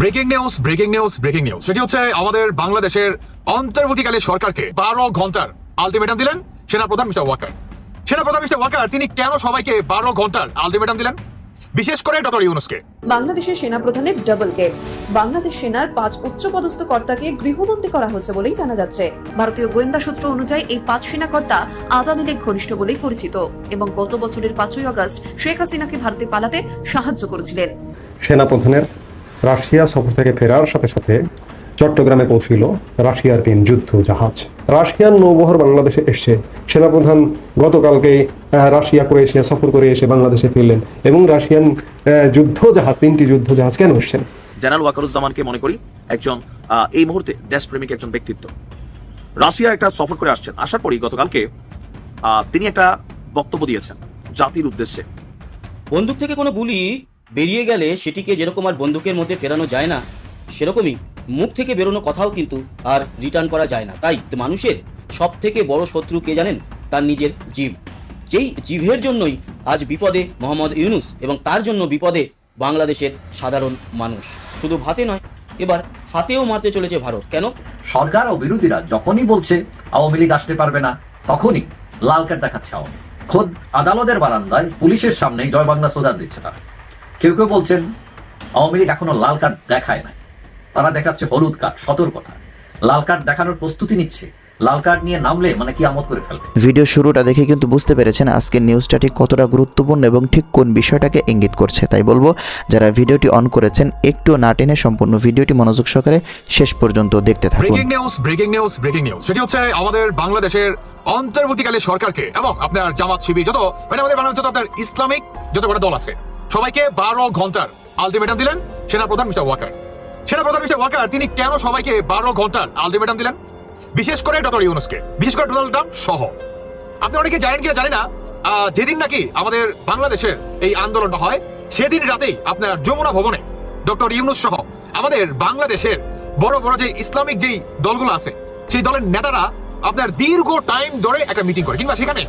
Breaking news breaking news breaking news সেটি হচ্ছে আমাদের বাংলাদেশের অন্তর্বর্তীকালে সরকারকে বারো ঘণ্টার আলটিমেটাম দিলেন সেনাপ্রধান মিস্টার ওয়াকার। সেনাপ্রধান মিস্টার ওয়াকার তিনি কেন সবাইকে বারো ঘণ্টার আলটিমেটাম দিলেন? বিশেষ করে ডক্টর ইউনুসকে। বাংলাদেশের সেনাপ্রধানের ডাবল কেপ বাংলাদেশ সেনার পাঁচ উচ্চপদস্থ কর্তাকে গৃহবন্দী করা হচ্ছে বলেই জানা যাচ্ছে। ভারতীয় গোয়েন্দা সূত্র অনুযায়ী এই পাঁচ সেনা কর্তা আওয়ামী লীগ ঘনিষ্ঠ বলেই পরিচিত এবং গত বছরের পাঁচই আগস্ট শেখ হাসিনাকে ভারতে পালাতে সাহায্য করেছিলেন। সেনাপ্রধানের রাশিয়া সফর থেকে ফেরার সাথে সাথে চট্টগ্রামে পৌঁছিল রাশিয়ার তিন যুদ্ধ জাহাজ। রাশিয়ান নৌবহর বাংলাদেশে এসছে। সেনাপ্রধান গতকালকে আহ, রাশিয়া ক্রোয়েশিয়া সফর করে এসে বাংলাদেশে ফিরলেন এবং রাশিয়ান যুদ্ধ জাহাজ তিনটি যুদ্ধ জাহাজ কেন এসছেন? জেনারেল ওয়াকারুজ্জামানকে মনে করি একজন আহ, এই মুহূর্তে দেশপ্রেমিক একজন ব্যক্তিত্ব। রাশিয়া একটা সফর করে আসছেন। আসার পরই গতকালকে আহ, তিনি একটা বক্তব্য দিয়েছেন জাতির উদ্দেশ্যে। বন্দুক থেকে কোনো গুলি বেরিয়ে গেলে সেটিকে যেরকম আর বন্দুকের মধ্যে ফেরানো যায় না, সেরকমই মুখ থেকে বেরোনো কথাও কিন্তু আর রিটার্ন করা যায় না। তাই মানুষের সব থেকে বড় শত্রু কে জানেন? তার নিজের জীব। যেই জীবের জন্যই আজ বিপদে মোহাম্মদ ইউনুস এবং তার জন্য বিপদে বাংলাদেশের সাধারণ মানুষ। শুধু ভাতে নয়, এবার হাতেও মারতে চলেছে ভারত। কেন? সরকার ও বিরোধীরা যখনই বলছে আওয়ামী লীগ আসতে পারবে না, তখনই লাল কার্ড দেখাচ্ছে আওয়ামী খোদ আদালতের বারান্দায় পুলিশের সামনে জয় বাংলা স্লোগান দিচ্ছে তারা। কেউ কেউ বলছেন আওয়ামী লীগ এখনও লাল কার্ড দেখায় নাই। তারা দেখাচ্ছে হলুদ কার্ড সতর্কতা। লাল কার্ড দেখানোর প্রস্তুতি নিচ্ছে। লাল কার্ড নিয়ে নামলে মানে কি আমত করে ফেলবে? ভিডিও শুরুটা দেখে কিন্তু বুঝতে পেরেছেন আজকের নিউজটা ঠিক কতটা গুরুত্বপূর্ণ এবং ঠিক কোন বিষয়টাকে ইঙ্গিত করছে। তাই বলব যারা ভিডিওটি অন করেছেন একটু না টেনে সম্পূর্ণ ভিডিওটি মনোযোগ সহকারে শেষ পর্যন্ত দেখতে থাকুন। Breaking news breaking news breaking news সেটি হচ্ছে আমাদের বাংলাদেশের অন্তর্বর্তীকালে সরকারকে এবং আপনার জামাত শিবির যত মানে আমাদের বাংলাদেশ যত আপনার ইসলামিক যত বড় দল আছে সবাইকে বারো ঘণ্টার আলটিমেটাম দিলেন সেনাপ্রধান মিস্টার ওয়াকার। সেনাপ্রধান মিস্টার ওয়াকার, তিনি কেন সবাইকে বারো ঘণ্টার আলটিমেটাম দিলেন? বিশেষ করে ডক্টর ইউনুসকে, বিশেষ করে ডোনাল্ড ট্রাম্প সহ। আপনি অনেকে জানেন কিনা জানি না যেদিন নাকি আমাদের বাংলাদেশের এই আন্দোলনটা হয়, সেদিন রাতেই আপনার যমুনা ভবনে ডক্টর ইউনুস সহ আমাদের বাংলাদেশের বড় বড় যে ইসলামিক যেই দলগুলো আছে, সেই দলের নেতারা আপনার দীর্ঘ টাইম ধরে একটা মিটিং করে, কিংবা সেখানে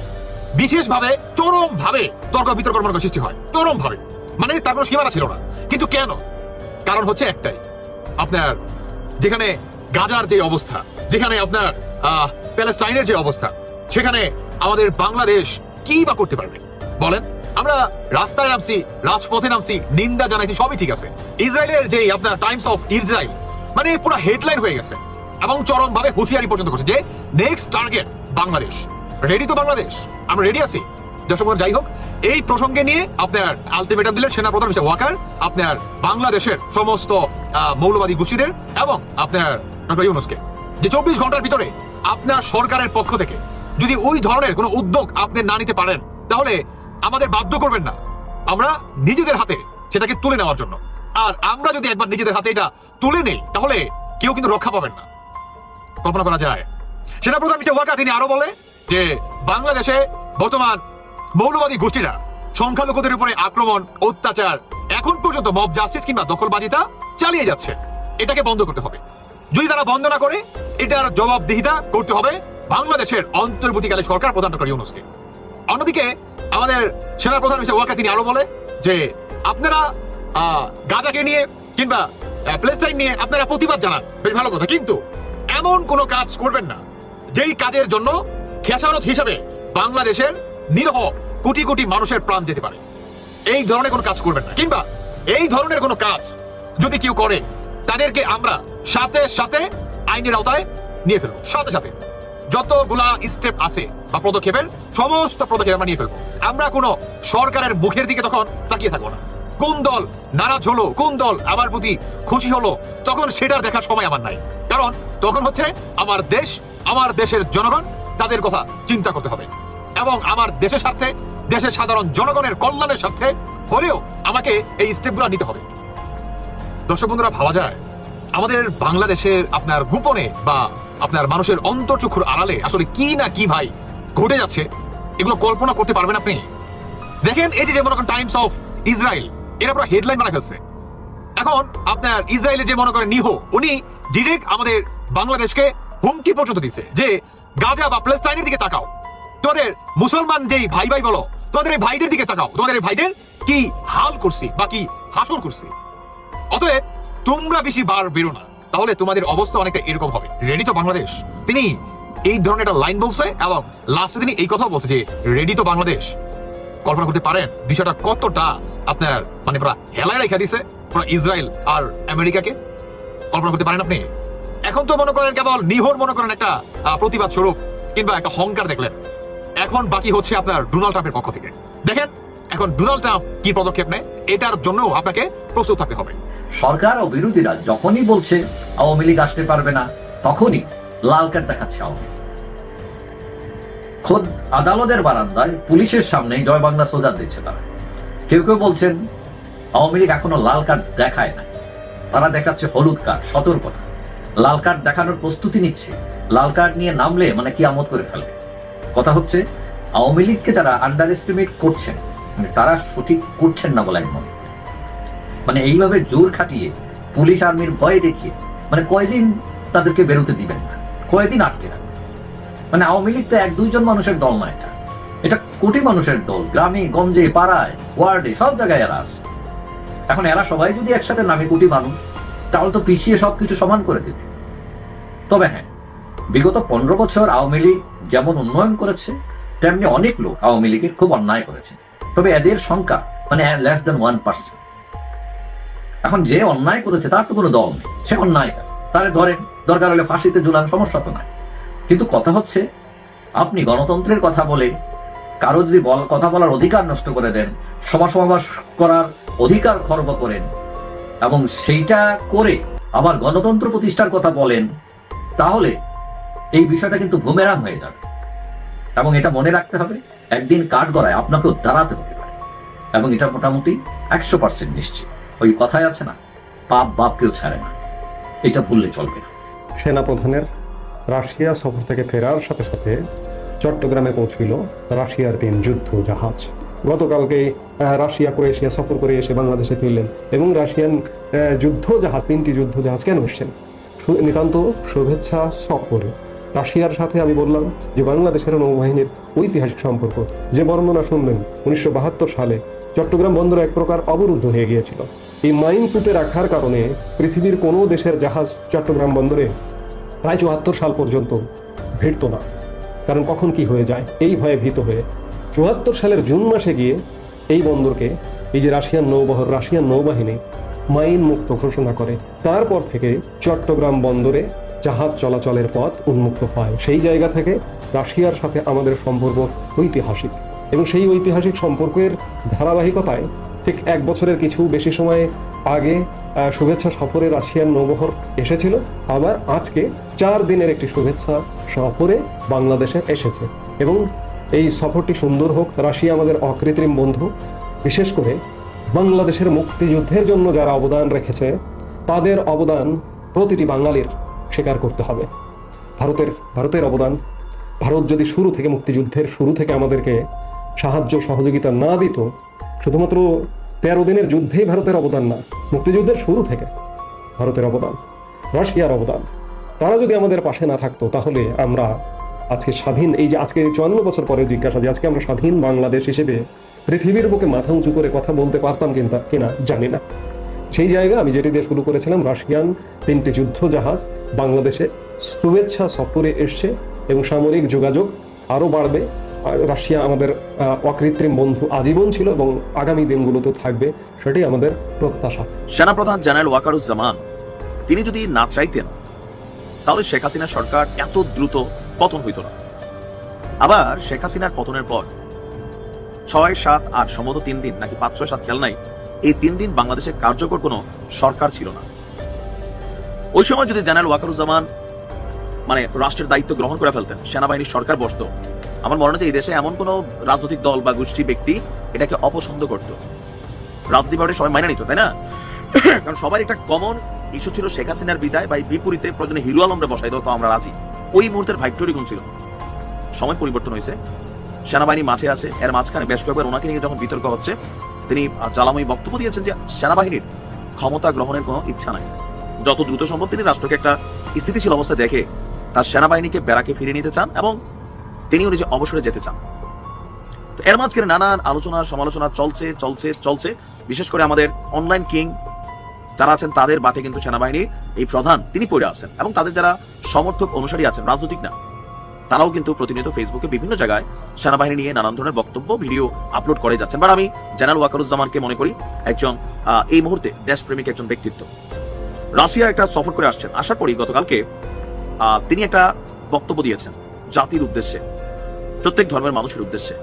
বিশেষভাবে চরম ভাবে তর্ক বিতর্ক মনে সৃষ্টি হয়। চরম ভাবে মানে তার কোনো সীমানা ছিল না। কিন্তু কেন? কারণ হচ্ছে একটাই। আপনার যেখানে গাজার যে অবস্থা, যেখানে আপনার প্যালেস্টাইনের যে অবস্থা, সেখানে আমাদের বাংলাদেশ কি বা করতে পারবে? বলেন। আমরা রাস্তায় নামছি, রাজপথে নামছি, নিন্দা জানাইছি, সবই ঠিক আছে। ইসরায়েলের যে আপনার টাইমস অফ ইসরায়েল মানে পুরো হেডলাইন হয়ে গেছে এবং চরম ভাবে হুঁশিয়ারি পর্যন্ত করছে যে নেক্সট টার্গেট বাংলাদেশ। রেডি তো বাংলাদেশ? আমরা রেডি আছি। বন্ধু, যাই হোক এই প্রসঙ্গে নিয়ে আপনার আলটিমেটাম দিলেন সেনাপ্রধান মিস্টার ওয়াকার আপনার বাংলাদেশের সমস্ত মৌলবাদী গোষ্ঠীদের এবং আপনার ডক্টর ইউনুসকে। যে চব্বিশ ঘণ্টার ভিতরে আপনার সরকারের পক্ষ থেকে যদি ওই ধরনের কোনো উদ্যোগ আপনি না নিতে পারেন তাহলে আমাদের বাধ্য করবেন না। আমরা নিজেদের হাতে সেটাকে তুলে নেওয়ার জন্য। আর আমরা যদি একবার নিজেদের হাতে এটা তুলে নেই তাহলে কেউ কিন্তু রক্ষা পাবেন না। কল্পনা করা যায়। সেনাপ্রধান মিস্টার ওয়াকা তিনি আরও বলে যে বাংলাদেশে বর্তমান মৌলবাদী গোষ্ঠীরা সংখ্যালঘুদের উপরে আক্রমণ, অত্যাচার, এখন পর্যন্ত মব জাস্টিস কিংবা দখলবাজিতা চালিয়ে যাচ্ছে। এটাকে বন্ধ করতে হবে। যদি তারা বন্ধ না করে, এটার জবাবদিহিতা করতে হবে বাংলাদেশের অন্তর্বর্তীকালে সরকার প্রধান ডক্টর ইউনুসকে। অন্যদিকে আমাদের সেনা প্রধান মিস্টার ওয়াকা তিনি আরও বলে যে, আপনারা গাজাকে নিয়ে কিংবা প্লেস্টাইন নিয়ে আপনারা প্রতিবাদ জানান। বেশ ভালো কথা। কিন্তু এমন কোনো কাজ করবেন না যেই কাজের জন্য খেসারত হিসাবে বাংলাদেশের নিরহ কোটি কোটি মানুষের প্রাণ যেতে পারে। এই ধরনের কোনো কাজ করবেন না। কিংবা এই ধরনের কোনো কাজ যদি কেউ করে, তাদেরকে আমরা সাথে সাথে আইনের আওতায় নিয়ে ফেলব। সাথে সাথে যতগুলা স্টেপ আছে বা পদক্ষেপের, সমস্ত পদক্ষেপ আমরা নিয়ে ফেলব। আমরা কোনো সরকারের মুখের দিকে তখন তাকিয়ে থাকব না। কোন দল নারাজ হলো, কোন দল আমার প্রতি খুশি হলো, তখন সেটার দেখার সময় আমার নাই। কারণ তখন হচ্ছে আমার দেশ, আমার দেশের জনগণ তাদের কথা চিন্তা করতে হবে। এবং আমার দেশের স্বার্থে, দেশের সাধারণ জনগণের কল্যাণের স্বার্থে হলেও আমাকে এই স্টেপগুলো নিতে হবে। দর্শক বন্ধুরা, ভাবা যায়, আমাদের বাংলাদেশের আপনার গোপনে বা আপনার মানুষের অন্তর্চক্ষুর আড়ালে আসলে কি না কি ভাই ঘটে যাচ্ছে, এগুলো কল্পনা করতে পারবেন আপনি? দেখেন, এই যে যেমন টাইমস অফ ইসরায়েল এরা পুরো হেডলাইন বানা ফেলছে। এখন আপনার ইসরায়েলের যে মনে করেন নিহ, উনি ডিরেক্ট আমাদের বাংলাদেশকে হুমকি পর্যন্ত দিছে যে গাজা বা প্লেস্টাইনের দিকে তাকাও। তোমাদের মুসলমান যেই ভাই ভাই বলো, তোমাদের এই ভাইদের দিকে তাকাও। তোমাদের এই ভাইদের কি হাল করছি বা কি হাসর করছি? অতএব তোমরা বেশি বার বেরো না, তাহলে তোমাদের অবস্থা অনেকটা এরকম হবে। রেডি তো বাংলাদেশ? তিনি এই ধরনের একটা লাইন বলছে এবং লাস্টে তিনি এই কথা বলছে যে রেডি তো বাংলাদেশ? কল্পনা করতে পারেন, বিষয়টা কতটা আপনার মানে পুরো হেলায় রেখা দিছে পুরো ইসরায়েল আর আমেরিকাকে? কল্পনা করতে পারেন আপনি? এখন তো মনে করেন কেবল নিহর মনে করেন একটা প্রতিবাদ স্বরূপ কিংবা একটা হংকার দেখলেন। এখন বাকি হচ্ছে আপনার ডোনাল্ড ট্রাম্পের পক্ষ থেকে। দেখেন, এখন ডোনাল্ড ট্রাম্প কি পদক্ষেপ নেয়, এটার জন্য আপনাকে প্রস্তুত থাকতে হবে। সরকার ও বিরোধীরা যখনই বলছে আওয়ামী লীগ আসতে পারবে না, তখনই লাল কার্ড দেখাচ্ছে আওয়ামী খোদ আদালতের বারান্দায় পুলিশের সামনে জয় বাংলা সোজার দিচ্ছে তারা। কেউ কেউ বলছেন, আওয়ামী লীগ এখনও লাল কার্ড দেখায় না তারা দেখাচ্ছে হলুদ কার্ড, সতর্কতা। লাল কার্ড দেখানোর প্রস্তুতি নিচ্ছে। লাল কার্ড নিয়ে নামলে মানে কি আমত করে ফেলবে? কথা হচ্ছে, আওয়ামী লীগকে যারা আন্ডার এস্টিমেট করছেন মানে তারা সঠিক করছেন না বলে মনে করি। মানে এইভাবে জোর খাটিয়ে পুলিশ আর্মির ভয় দেখিয়ে মানে কয়দিন তাদেরকে বেরোতে দিবেন না? কয়দিন আটকে রাখবেন? মানে আওয়ামী লীগ তো এক দুইজন মানুষের দল না এটা। এটা কোটি মানুষের দল, গ্রামে, গঞ্জে, পাড়ায়, ওয়ার্ডে, সব জায়গায় এরা আছে। এখন এরা সবাই যদি একসাথে নামে কোটি মানুষ তাহলে তো পিছিয়ে সবকিছু সমান করে দিবে। তবে হ্যাঁ বিগত পনেরো বছর আওয়ামী লীগ যেমন উন্নয়ন করেছে, তেমনি অনেক লোক আওয়ামী লীগের খুব অন্যায় করেছে। তবে এদের সংখ্যা মানে লেস দেন ওয়ান পার্সেন্ট এখন যে অন্যায় করেছে, তার তো কোনো দল নেই। সে অন্যায় তারে ধরেন, দরকার হলে ফাঁসিতে ঝুলান, সমস্যা তো নাই। কিন্তু কথা হচ্ছে, আপনি গণতন্ত্রের কথা বলে কারও যদি কথা বলার অধিকার নষ্ট করে দেন সভা সমাবেশ করার অধিকার খর্ব করেন এবং সেইটা করে আবার গণতন্ত্র প্রতিষ্ঠার কথা বলেন, তাহলে এই বিষয়টা কিন্তু বুমেরাং হয়ে যাবে। এবং এটা মনে রাখতে হবে, একদিন কাঠ গড়ায় আপনাকেও দাঁড়াতে হতে পারে। এবং এটা মোটামুটি একশো পার্সেন্ট নিশ্চিত। ওই কথায় আছে না, পাপ বাপ কেউ ছাড়ে না। এটা ভুললে চলবে না। সেনাপ্রধানের রাশিয়া সফর থেকে ফেরার সাথে সাথে চট্টগ্রামে পৌঁছিল রাশিয়ার তিন যুদ্ধ জাহাজ গতকালকে রাশিয়া, ক্রোয়েশিয়া সফর করে এসে বাংলাদেশে ফিরলেন এবং রাশিয়ান যুদ্ধ জাহাজ তিনটি যুদ্ধ জাহাজ কেন এসছেন? নিতান্ত শুভেচ্ছা সফরে রাশিয়ার সাথে আমি বললাম যে বাংলাদেশের নৌবাহিনীর ঐতিহাসিক সম্পর্ক, যে বর্ণনা শুনলেন উনিশশো বাহাত্তর সালে, চট্টগ্রাম বন্দর এক প্রকার অবরুদ্ধ হয়ে গিয়েছিল। এই মাইন পুঁতে রাখার কারণে পৃথিবীর কোনো দেশের জাহাজ চট্টগ্রাম বন্দরে প্রায় চুয়াত্তর সাল পর্যন্ত ভিড়ত না। কারণ কখন কি হয়ে যায়, এই ভয়ে ভীত হয়ে চুয়াত্তর সালের জুন মাসে গিয়ে এই বন্দরকে এই যে রাশিয়ান নৌবহর, রাশিয়ান নৌবাহিনী মাইন মুক্ত ঘোষণা করে, তারপর থেকে চট্টগ্রাম বন্দরে জাহাজ চলাচলের পথ উন্মুক্ত হয়। সেই জায়গা থেকে রাশিয়ার সাথে আমাদের সম্পর্ক ঐতিহাসিক এবং সেই ঐতিহাসিক সম্পর্কের ধারাবাহিকতায় ঠিক এক বছরের কিছু বেশি সময় আগে শুভেচ্ছা সফরে রাশিয়ার নৌবহর এসেছিল। আবার আজকে চার দিনের একটি শুভেচ্ছা সফরে বাংলাদেশে এসেছে এবং এই সফরটি সুন্দর হোক। রাশিয়া আমাদের অকৃত্রিম বন্ধু। বিশেষ করে বাংলাদেশের মুক্তিযুদ্ধের জন্য যারা অবদান রেখেছে, তাদের অবদান প্রতিটি বাঙালির স্বীকার করতে হবে। ভারতের ভারতের অবদান। ভারত যদি শুরু থেকে, মুক্তিযুদ্ধের শুরু থেকে আমাদেরকে সাহায্য, সহযোগিতা না দিত, শুধুমাত্র তেরো দিনের যুদ্ধেই ভারতের অবদান না, মুক্তিযুদ্ধের শুরু থেকে ভারতের অবদান, রাশিয়ার অবদান। তারা যদি আমাদের পাশে না থাকতো, তাহলে আমরা আজকে স্বাধীন, এই যে আজকে চুয়ান্ন বছর পরে জিজ্ঞাসা যে আজকে আমরা স্বাধীন বাংলাদেশ হিসেবে পৃথিবীর বুকে মাথা উঁচু করে কথা বলতে পারতাম কিনা কিনা, জানি না। সেই জায়গা আমি যেটি দিয়ে শুরু করেছিলাম, রাশিয়ান তিনটি যুদ্ধ জাহাজ বাংলাদেশে শুভেচ্ছা সফরে এসছে এবং সামরিক যোগাযোগ আরও বাড়বে। রাশিয়া আমাদের অকৃত্রিম বন্ধু আজীবন ছিল এবং আগামী দিনগুলোতে থাকবে সেটাই আমাদের প্রত্যাশা। সেনাপ্রধান জেনারেল ওয়াকারুজ্জামান, তিনি যদি না চাইতেন, তাহলে শেখ হাসিনা সরকার এত দ্রুত পতন হইত না। আবার শেখ হাসিনার পতনের পর ছয়, সাত, আট, সম্ভবত তিন দিন, নাকি পাঁচ, ছয়, সাত, খেয়াল নাই, এই তিন দিন বাংলাদেশে কার্যকর কোনো সরকার ছিল না। ওই সময় যদি জেনারেল ওয়াকারুজ্জামান মানে রাষ্ট্রের দায়িত্ব গ্রহণ করে ফেলতেন, সেনাবাহিনীর সরকার বসতো, আমার মনে হচ্ছে এই দেশে এমন কোনো রাজনৈতিক দল বা গোষ্ঠী, ব্যক্তি এটাকে অপছন্দ করত। রাজনীতি ব্যাপারে সবাই মাইনে নিত, তাই না? কারণ সবার একটা কমন ইস্যু ছিল শেখ হাসিনার বিদায় বা বিপরীতে প্রয়োজনে হিরু আলমরা বসাই দাও তো আমরা রাজি। ওই মুহূর্তের ভাইক্টোরি কোন ছিল। সময় পরিবর্তন হয়েছে। সেনাবাহিনী মাঠে আছে। এর মাঝখানে বেশ কয়েকবার ওনাকে নিয়ে যখন বিতর্ক হচ্ছে, তিনি জ্বালাময়ী বক্তব্য দিয়েছেন যে সেনাবাহিনীর ক্ষমতা গ্রহণের কোনো ইচ্ছা নাই। যত দ্রুত সম্ভব তিনি রাষ্ট্রকে একটা স্থিতিশীল অবস্থায় দেখে তার সেনাবাহিনীকে বেড়াকে ফিরিয়ে নিতে চান এবং তিনিও নিজে অবসরে যেতে চান। তো এর মাঝখানে নানান আলোচনা, সমালোচনা চলছে চলছে চলছে। বিশেষ করে আমাদের অনলাইন কিং যারা আছেন তাদের বাটে কিন্তু সেনাবাহিনীর এই প্রধান তিনি পড়ে আছেন এবং তাদের যারা সমর্থক অনুসারী আছেন, রাজনৈতিক না, তারাও কিন্তু প্রতিনিয়ত ফেসবুকে বিভিন্ন জায়গায় সেনাবাহিনী নিয়ে নানান ধরনের বক্তব্য, ভিডিও আপলোড করে যাচ্ছেন। বাট আমি জেনারেল ওয়াকারুজ্জামানকে মনে করি একজন এই মুহূর্তে দেশপ্রেমিক একজন ব্যক্তিত্ব। রাশিয়া একটা সফর করে আসছেন। আসার পরই গতকালকে তিনি একটা বক্তব্য দিয়েছেন জাতির উদ্দেশ্যে, প্রত্যেক ধর্মের মানুষের উদ্দেশ্যে।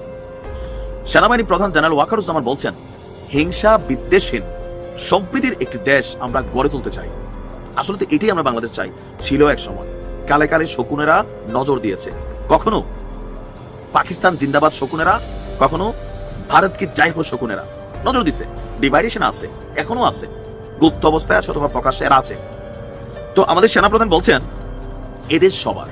সেনাবাহিনী প্রধান জেনারেল ওয়াকারুজ্জামান বলছেন, হিংসা বিদ্বেষহীন। সম্প্রীতির একটি দেশ আমরা গড়ে তুলতে চাই। আসলে তো এটাই আমরা বাংলাদেশ চাই। ছিল এক সময়। কালে কালে শকুনেরা নজর দিয়েছে। কখনো পাকিস্তান জিন্দাবাদ শকুনেরা, কখনো ভারত কি যাই হোক শকুনেরা। নজর দিছে। ডিভাইডেশন আছে। এখনও আছে। গুপ্ত অবস্থায় আছে অথবা প্রকাশ্যে এরা আছে। তো আমাদের সেনাপ্রধান বলছেন এদেশ সবার,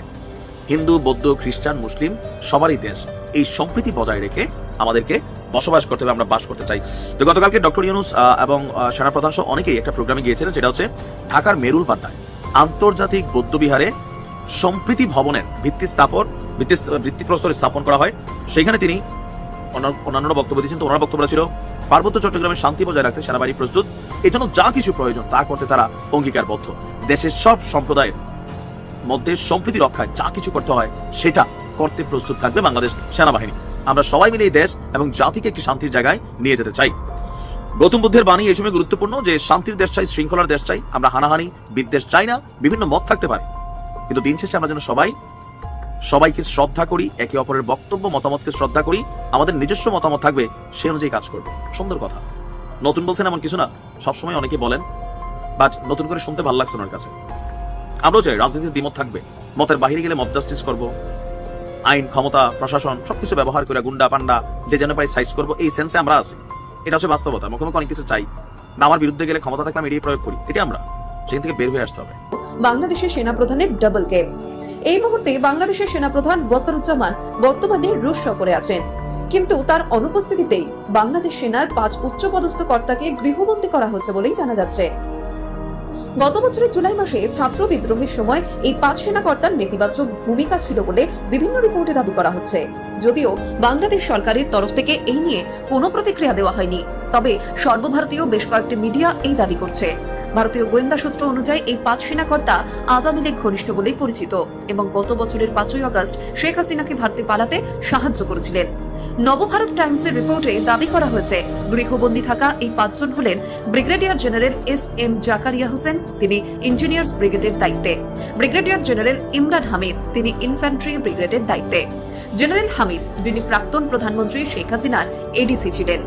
হিন্দু, বৌদ্ধ, খ্রিস্টান, মুসলিম, সবারই দেশ, এই সম্প্রীতি বজায় রেখে আমাদেরকে বসবাস করতে হবে, আমরা বাস করতে চাই। তো গতকালকে ডক্টর ইউনুস এবং সেনাপ্রধান সহ অনেকেই একটা প্রোগ্রামে গিয়েছিলেন যেটা হচ্ছে ঢাকার মেরুল পাট্টায় আন্তর্জাতিক বৌদ্ধবিহারে সম্প্রীতি ভবনের ভিত্তি স্থাপন, ভিত্তি ভিত্তিপ্রস্তর স্থাপন করা হয়। সেখানে তিনি অন্যান্য বক্তব্য দিয়েছেন, তো ওনার বক্তব্য ছিল, পার্বত্য চট্টগ্রামের শান্তি বজায় রাখতে সেনাবাহিনী প্রস্তুত, এই জন্য যা কিছু প্রয়োজন তা করতে তারা অঙ্গীকারবদ্ধ। দেশের সব সম্প্রদায়ের মধ্যে সম্প্রীতি রক্ষায় যা কিছু করতে হয়, সেটা করতে প্রস্তুত থাকবে বাংলাদেশ সেনাবাহিনী। আমরা সবাই মিলে এই দেশ এবং জাতিকে একটি শান্তির জায়গায় নিয়ে যেতে চাই। গৌতম বুদ্ধের বাণী এই সময় গুরুত্বপূর্ণ যে, শান্তির দেশ চাই, শৃঙ্খলার দেশ চাই, আমরা হানাহানি, বিদ্বেষ চাই না, বিভিন্ন মত থাকতে পারে। কিন্তু দিন শেষে আমরা যেন সবাই, সবাইকে শ্রদ্ধা করি, একে অপরের বক্তব্য, মতামতকে শ্রদ্ধা করি, আমাদের নিজস্ব মতামত থাকবে, সে অনুযায়ী কাজ করব। সুন্দর কথা। নতুন বলছেন এমন কিছু না, সবসময় অনেকে বলেন, বাট নতুন করে শুনতে ভালো লাগছে ওনার কাছে। আমরাও চাই রাজনীতির দ্বিমত থাকবে, মতের বাহিরে গেলে মত জাস্টিস করব আইন, ক্ষমতা, প্রশাসন, সবকিছু ব্যবহার করে গুন্ডা পান্ডা যে যেন পাই সাইজ করব, এই সেন্সে আমরা আছি। এটা হচ্ছে বাস্তবতা, মুখে মুখে অনেক কিছু চাই। না আমার বিরুদ্ধে গেলে ক্ষমতা থাকলে আমি এটাই প্রয়োগ করি এটা আমরা। সেখান থেকে বের হয়ে আসতে হবে। বাংলাদেশের সেনাপ্রধানের ডাবল গেম এই মুহূর্তে বাংলাদেশের সেনাপ্রধান ওয়াকারুজ্জামান বর্তমানে রুশ সফরে আছেন। কিন্তু তার অনুপস্থিতিতেই বাংলাদেশ সেনার পাঁচ উচ্চপদস্থ কর্তাকে গৃহবন্দী করা হচ্ছে বলেই জানা যাচ্ছে। গত বছরের জুলাই মাসে ছাত্র বিদ্রোহের সময় এই পাঁচ সেনাকর্তার নেতিবাচক ভূমিকা ছিল বলে বিভিন্ন রিপোর্টে দাবি করা হচ্ছে। যদিও বাংলাদেশ সরকারের তরফ থেকে এই নিয়ে কোনো প্রতিক্রিয়া দেওয়া হয়নি। তবে সর্বভারতীয় বেশ কয়েকটি মিডিয়া এই দাবি করছে। ভারতীয় গোয়েন্দা সূত্র অনুযায়ী এই পাঁচ সেনাকর্তা আওয়ামী লীগ ঘনিষ্ঠ বলেই পরিচিত এবং গত বছরের পাঁচই আগস্ট শেখ হাসিনাকে ভারতে পালাতে সাহায্য করেছিলেন। নবভারত টাইমসের রিপোর্টে দাবি করা হয়েছে, গৃহবন্দী থাকা এই পাঁচজন হলেন brigadier general S M Zakaria Hossain, তিনি ইঞ্জিনিয়ার্স ব্রিগেডের দায়িত্বে। ব্রিগেডিয়ার জেনারেল ইমরান হামিদ, তিনি ইনফ্যান্ট্রি ব্রিগেডের দায়িত্বে। জেনারেল হামিদ, যিনি প্রাক্তন প্রধানমন্ত্রী শেখ হাসিনার এডিসি ছিলেন।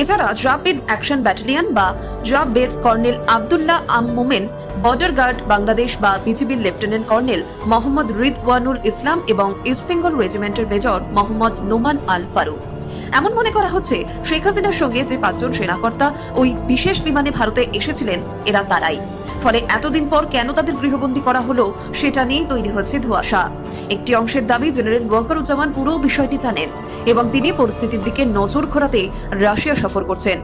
এছাড়া ড্রাপিড অ্যাকশন ব্যাটালিয়ন বা ড্রাবের colonel Abdullah Al Momen border guard Bangladesh বা বিজিবির লেফটেন্যান্ট কর্নেল মোহাম্মদ রিদওয়ানুল ইসলাম এবং ইস্ট বেঙ্গল রেজিমেন্টের মেজর মোহাম্মদ নোমান আল ফারুক এমন মনে করা হচ্ছে, শেখ হাসিনার সঙ্গে যে পাঁচজন সেনাকর্তা ওই বিশেষ বিমানে ভারতে এসেছিলেন, এরা তারাই। ফলে এতদিন পর কেন তাদের গৃহবন্দী করা হলো সেটা নিয়েই তৈরি হচ্ছে ধোঁয়াশা। একটি অংশের দাবি, জেনারেল ওয়াকারুজ্জামান পুরো বিষয়টি জানেন এবং তিনি পরিস্থিতির দিকে নজর ঘোরাতে রাশিয়া সফর করছেন।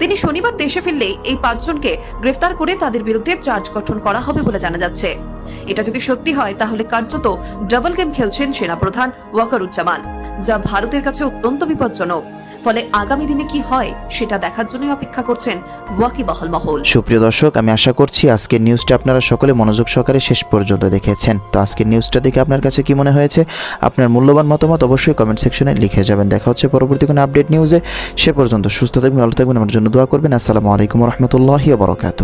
তিনি শনিবার দেশে ফিরলে এই পাঁচজনকে গ্রেফতার করে তাদের বিরুদ্ধে চার্জ গঠন করা হবে বলে জানা যাচ্ছে। এটা যদি সত্যি হয়, তাহলে কার্যত ডাবল গেম খেলছেন সেনাপ্রধান ওয়াকারুজ্জামান, যা ভারতের কাছে অত্যন্ত বিপজ্জনক। ফলে আগামী দিনে কি হয় সেটা দেখার জন্যই অপেক্ষা করছেন ওয়াকিবহাল মহল। সুপ্রিয় দর্শক, আমি আশা করছি আজকের নিউজটা আপনারা সকলে মনোযোগ সহকারে শেষ পর্যন্ত দেখেছেন। তো আজকের নিউজটা দেখে আপনার কাছে কি মনে হয়েছে? আপনার মূল্যবান মতামত অবশ্যই কমেন্ট সেকশনে লিখে যাবেন। দেখা হচ্ছে পরবর্তী কোনো আপডেট নিউজে। সে পর্যন্ত সুস্থ থাকবেন, ভালো থাকবেন, আমার জন্য দোয়া করবেন। আসসালামু আলাইকুম রহমতুল্লাহ বরকাত